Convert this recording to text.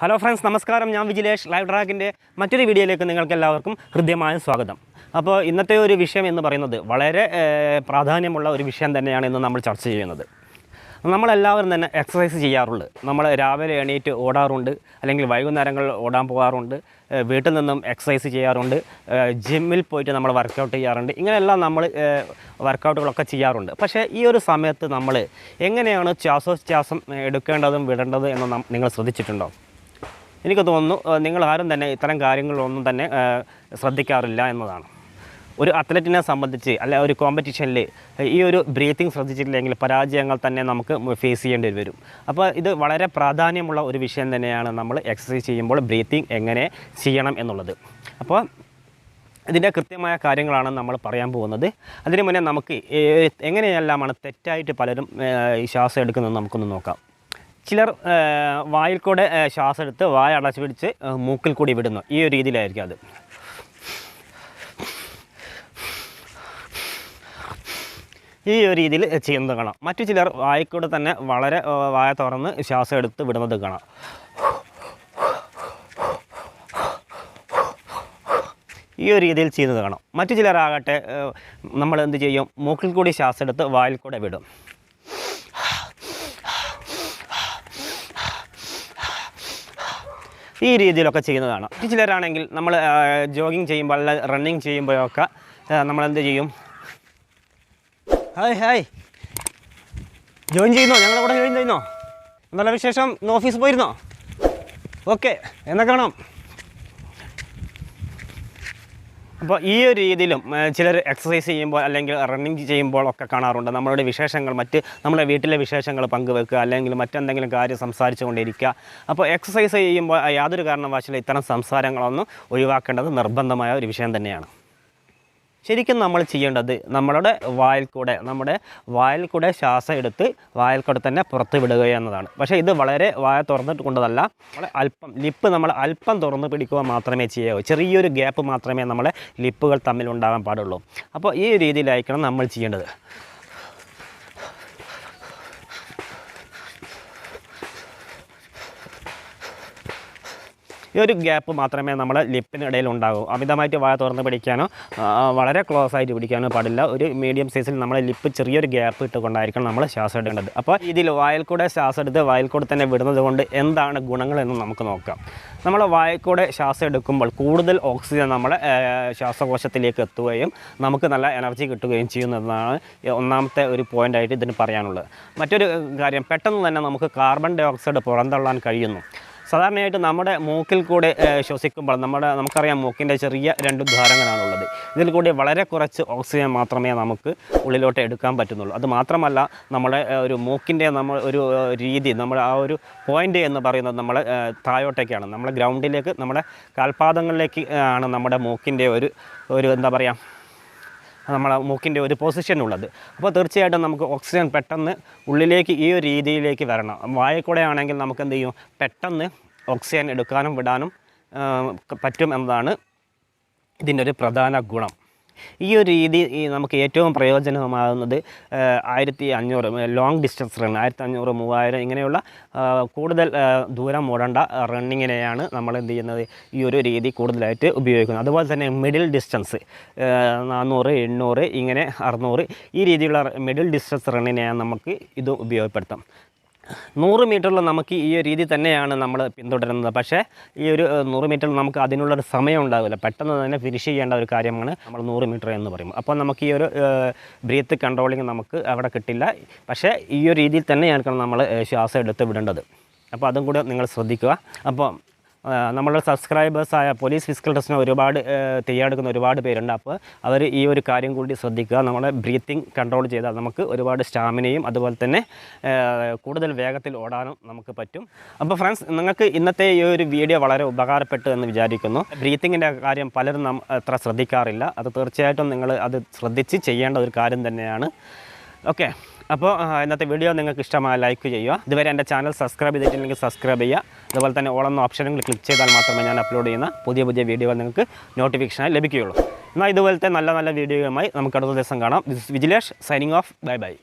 Hello friends നമസ്കാരം. ഞാൻ Vijilesh live ഡ്രാഗിന്റെ മറ്റൊരു വീഡിയോയിലേക്ക് നിങ്ങൾക്ക് എല്ലാവർക്കും ഹൃദ്യമായ സ്വാഗതം. അപ്പോൾ ഇന്നത്തെ ഒരു വിഷയം എന്ന് പറയുന്നത് വളരെ പ്രാധാന്യമുള്ള ഒരു വിഷയം തന്നെയാണ് ഇന്ന് നമ്മൾ ചർച്ച ചെയ്യുന്നത്. നമ്മളെല്ലാവരും തന്നെ എക്സസൈസ് ചെയ്യാറുണ്ട്. നമ്മൾ രാവിലെ എണീറ്റ് ഓടാറുണ്ട് അല്ലെങ്കിൽ വൈകുന്നേരങ്ങളിൽ ഓടാൻ പോകാറുണ്ട് വീട്ടിൽ നിന്നും എക്സസൈസ് ചെയ്യാറുണ്ട് ജിമ്മിൽ പോയിട്ട് നമ്മൾ വർക്കൗട്ട് ചെയ്യാറുണ്ട്. ഇങ്ങനെയെല്ലാം നമ്മൾ വർക്കൗട്ടുകളൊക്കെ ചെയ്യാറുണ്ട്. പക്ഷേ ഈ ഒരു സമയത്ത് നമ്മൾ എങ്ങനെയാണ് ശ്വാസോച്ഛ്വാസം എടുക്കേണ്ടതും വിടേണ്ടതും എന്ന് നിങ്ങൾ ശ്രദ്ധിച്ചിട്ടുണ്ടോ? എനിക്ക് തോന്നുന്നു നിങ്ങളാരും തന്നെ ഇത്തരം കാര്യങ്ങളൊന്നും തന്നെ ശ്രദ്ധിക്കാറില്ല എന്നതാണ്. ഒരു അത്ലറ്റിനെ സംബന്ധിച്ച് അല്ല ഒരു കോമ്പറ്റീഷനിൽ ഈ ഒരു ബ്രീത്തിങ് ശ്രദ്ധിച്ചിട്ടില്ലെങ്കിൽ പരാജയങ്ങൾ തന്നെ നമുക്ക് ഫേസ് ചെയ്യേണ്ടി വരും. അപ്പോൾ ഇത് വളരെ പ്രാധാന്യമുള്ള ഒരു വിഷയം തന്നെയാണ് നമ്മൾ എക്സസൈസ് ചെയ്യുമ്പോൾ ബ്രീത്തിങ് എങ്ങനെ ചെയ്യണം എന്നുള്ളത്. അപ്പോൾ ഇതിന്റെ കൃത്യമായ കാര്യങ്ങളാണ് നമ്മൾ പറയാൻ പോകുന്നത്. അതിന് മുന്നേ നമുക്ക് എങ്ങനെയെല്ലാമാണ് തെറ്റായിട്ട് പലരും ശ്വാസം എടുക്കുന്നത് നമുക്കൊന്ന് നോക്കാം. ചിലർ വായിൽ കൂടെ ശ്വാസം എടുത്ത് വായ അടച്ചു പിടിച്ച് മൂക്കിൽ കൂടി വിടുന്നു. ഈ ഒരു രീതിയിലായിരിക്കും അത്. ഈ ഒരു രീതിയിൽ ചെയ്യുന്നത് കാണാം. മറ്റു ചിലർ വായിക്കൂടെ തന്നെ വളരെ വായ തുറന്ന് ശ്വാസം എടുത്ത് വിടുന്നത് കാണാം. ഈ ഒരു രീതിയിൽ ചെയ്യുന്നത് കാണാം. മറ്റു ചിലരാകട്ടെ നമ്മൾ എന്ത് ചെയ്യും? മൂക്കിൽ കൂടി ശ്വാസം എടുത്ത് വായിൽ കൂടെ വിടും. ഈ രീതിയിലൊക്കെ ചെയ്യുന്നതാണ്. ചിലരാണെങ്കിൽ നമ്മൾ ജോഗിങ് ചെയ്യുമ്പോൾ അല്ല റണ്ണിങ് ചെയ്യുമ്പോഴൊക്കെ നമ്മൾ എന്ത് ചെയ്യും? Hi hi. ജോയിൻ ചെയ്യുന്നോ? ഞങ്ങളെ കൂടെ ജോയിൻ ചെയ്യുന്നോ? എന്നുള്ള വിശേഷം. ഓഫീസ് പോയിരുന്നോ? ഓക്കെ എന്നാ കാണാം? അപ്പോൾ ഈ ഒരു രീതിയിലും ചിലർ എക്സസൈസ് ചെയ്യുമ്പോൾ അല്ലെങ്കിൽ റണ്ണിങ് ചെയ്യുമ്പോൾ ഒക്കെ കാണാറുണ്ട്. നമ്മളുടെ വിശേഷങ്ങൾ മറ്റ് നമ്മുടെ വീട്ടിലെ വിശേഷങ്ങൾ പങ്കുവെക്കുക അല്ലെങ്കിൽ മറ്റെന്തെങ്കിലും കാര്യം സംസാരിച്ചു കൊണ്ടിരിക്കുക അപ്പോൾ എക്സസൈസ് ചെയ്യുമ്പോൾ യാതൊരു കാരണവശാലും ഇത്തരം സംസാരങ്ങളൊന്നും ഒഴിവാക്കേണ്ടത് നിർബന്ധമായ ഒരു വിഷയം തന്നെയാണ്. ശരിക്കും നമ്മൾ ചെയ്യേണ്ടത് നമ്മളുടെ വായൽ കൂടെ നമ്മുടെ വായൽ കൂടെ ശ്വാസം എടുത്ത് വായൽ കൂടെ തന്നെ പുറത്ത് വിടുക എന്നതാണ്. പക്ഷേ ഇത് വളരെ വായ തുറന്നിട്ട് കൊണ്ടതല്ല നമ്മൾ അല്പം ലിപ്പ് നമ്മൾ അല്പം തുറന്ന് പിടിക്കുക മാത്രമേ ചെയ്യാവൂ ചെറിയൊരു ഗ്യാപ്പ് മാത്രമേ നമ്മളെ ലിപ്പുകൾ തമ്മിൽ ഉണ്ടാകാൻ പാടുള്ളൂ. അപ്പോൾ ഈ രീതിയിലായിരിക്കണം നമ്മൾ ചെയ്യേണ്ടത്. ഈ ഒരു ഗ്യാപ്പ് മാത്രമേ നമ്മുടെ ലിപ്പിനിടയിൽ ഉണ്ടാകൂ. അമിതമായിട്ട് വായ തുറന്ന് പിടിക്കാനോ വളരെ ക്ലോസ് ആയിട്ട് പിടിക്കാനോ പാടില്ല. ഒരു മീഡിയം സൈസിൽ നമ്മൾ ലിപ്പ് ചെറിയൊരു ഗ്യാപ്പ് ഇട്ടുകൊണ്ടായിരിക്കണം നമ്മൾ ശ്വാസം എടുക്കേണ്ടത്. അപ്പോൾ ഇതിൽ വായിൽ കൂടെ ശ്വാസം എടുത്ത് വായിൽ കൂടെ തന്നെ വിടുന്നത് കൊണ്ട് എന്താണ് ഗുണങ്ങളെന്ന് നമുക്ക് നോക്കാം. നമ്മൾ വായിൽ കൂടെ ശ്വാസം എടുക്കുമ്പോൾ കൂടുതൽ ഓക്സിജൻ നമ്മുടെ ശ്വാസകോശത്തിലേക്ക് എത്തുകയും നമുക്ക് നല്ല എനർജി കിട്ടുകയും ചെയ്യുന്നതാണ് ഒന്നാമത്തെ ഒരു പോയിന്റായിട്ട് ഇതിന് പറയാനുള്ളത്. മറ്റൊരു കാര്യം പെട്ടെന്ന് തന്നെ നമുക്ക് കാർബൺ ഡൈ ഓക്സൈഡ് പുറന്തള്ളാൻ കഴിയുന്നു. സാധാരണയായിട്ട് നമ്മുടെ മൂക്കിൽ കൂടെ ശ്വസിക്കുമ്പോൾ നമ്മുടെ നമുക്കറിയാം മൂക്കിന്റെ ചെറിയ രണ്ട് ദ്വാരങ്ങളാണുള്ളത്. ഇതിൽ കൂടി വളരെ കുറച്ച് ഓക്സിജൻ മാത്രമേ നമുക്ക് ഉള്ളിലോട്ട് എടുക്കാൻ പറ്റുന്നുള്ളൂ. അത് മാത്രമല്ല നമ്മുടെ ഒരു മൂക്കിന്റെ നമ്മൾ ഒരു രീതി നമ്മുടെ ആ ഒരു പോയിന്റ് എന്ന് പറയുന്നത് നമ്മൾ താഴോട്ടേക്കാണ്. നമ്മുടെ ഗ്രൗണ്ടിലേക്ക് നമ്മുടെ കാൽപാദങ്ങളിലേക്ക് ആണ് നമ്മുടെ മൂക്കിന്റെ ഒരു ഒരു എന്താ പറയുക നമ്മളെ മൂക്കിന്റെ ഒരു പൊസിഷൻ ഉള്ളത്. അപ്പോൾ തീർച്ചയായിട്ടും നമുക്ക് ഓക്സിജൻ പെട്ടെന്ന് ഉള്ളിലേക്ക് ഈ ഒരു രീതിയിലേക്ക് വരണം. വായക്കൂടെ ആണെങ്കിൽ നമുക്ക് എന്ത് ചെയ്യും? പെട്ടെന്ന് ഓക്സിജൻ എടുക്കാനും വിടാനും പറ്റും എന്നതാണ് ഇതിന്റെ ഒരു പ്രധാന ഗുണം. ഈ ഒരു രീതി നമുക്ക് ഏറ്റവും പ്രയോജനമാകുന്നത് ആയിരത്തി അഞ്ഞൂറ് ലോങ് ഡിസ്റ്റൻസ് റൺ ആയിരത്തി അഞ്ഞൂറ് മൂവായിരം ഇങ്ങനെയുള്ള കൂടുതൽ ദൂരം ഓടേണ്ട റണ്ണിങ്ങിനെയാണ് നമ്മൾ എന്ത് ചെയ്യുന്നത്? ഈ ഒരു രീതി കൂടുതലായിട്ട് ഉപയോഗിക്കുന്നത്. അതുപോലെ തന്നെ മിഡിൽ ഡിസ്റ്റൻസ് നാനൂറ് എണ്ണൂറ് ഇങ്ങനെ അറുന്നൂറ് ഈ രീതിയിലുള്ള മിഡിൽ ഡിസ്റ്റൻസ് റണ്ണിനെയാണ് നമുക്ക് ഇത് ഉപയോഗപ്പെടുത്താം. നൂറ് മീറ്ററിൽ നമുക്ക് ഈ ഒരു രീതി തന്നെയാണ് നമ്മൾ പിന്തുടരുന്നത്. പക്ഷേ ഈ ഒരു നൂറ് മീറ്ററിൽ നമുക്ക് അതിനുള്ളൊരു സമയം ഉണ്ടാവില്ല. പെട്ടെന്ന് തന്നെ ഫിനിഷ് ചെയ്യേണ്ട ഒരു കാര്യമാണ് നമ്മൾ നൂറ് മീറ്റർ എന്ന് പറയുമ്പോൾ. അപ്പോൾ നമുക്ക് ഈ ഒരു ബ്രീത്ത് കൺട്രോളിങ് നമുക്ക് അവിടെ കിട്ടില്ല. പക്ഷേ ഈ ഒരു രീതിയിൽ തന്നെയാണ് നമ്മൾ ശ്വാസം എടുത്ത് വിടേണ്ടത്. അപ്പോൾ അതും കൂടെ നിങ്ങൾ ശ്രദ്ധിക്കുക. അപ്പോൾ നമ്മളുടെ സബ്സ്ക്രൈബേഴ്സായ പോലീസ് ഫിസിക്കൽ ടെസ്റ്റിന് ഒരുപാട് തയ്യാറെടുക്കുന്ന ഒരുപാട് പേരുണ്ട്. അപ്പോൾ അവർ ഈ ഒരു കാര്യം കൂടി ശ്രദ്ധിക്കുക. നമ്മളെ ബ്രീത്തിങ് കൺട്രോൾ ചെയ്താൽ നമുക്ക് ഒരുപാട് സ്റ്റാമിനയും അതുപോലെ തന്നെ കൂടുതൽ വേഗത്തിൽ ഓടാനും നമുക്ക് പറ്റും. അപ്പോൾ ഫ്രണ്ട്സ് നിങ്ങൾക്ക് ഇന്നത്തെ ഈ ഒരു വീഡിയോ വളരെ ഉപകാരപ്പെട്ടു എന്ന് വിചാരിക്കുന്നു. ബ്രീത്തിങ്ങിന്റെ കാര്യം പലരും നാം അത്ര ശ്രദ്ധിക്കാറില്ല. അത് തീർച്ചയായിട്ടും നിങ്ങൾ അത് ശ്രദ്ധിച്ച് ചെയ്യേണ്ട ഒരു കാര്യം തന്നെയാണ്. ഓക്കെ അപ്പോൾ ഇന്നത്തെ വീഡിയോ നിങ്ങൾക്ക് ഇഷ്ടമായ ലൈക്ക് ചെയ്യുക. ഇതുവരെ എന്റെ ചാനൽ സബ്സ്ക്രൈബ് ചെയ്തിട്ടില്ലെങ്കിൽ സബ്സ്ക്രൈബ് ചെയ്യുക. അതുപോലെ തന്നെ ഓളെന്ന ഓപ്ഷനുകൾ ക്ലിക്ക് ചെയ്താൽ മാത്രമേ ഞാൻ അപ്ലോഡ് ചെയ്യുന്ന പുതിയ പുതിയ വീഡിയോകൾ നിങ്ങൾക്ക് നോട്ടിഫിക്കേഷനായി ലഭിക്കുകയുള്ളൂ. എന്നാൽ ഇതുപോലത്തെ നല്ല നല്ല വീഡിയോയുമായി നമുക്ക് അടുത്ത ദിവസം കാണാം. Vijilesh signing off bye bye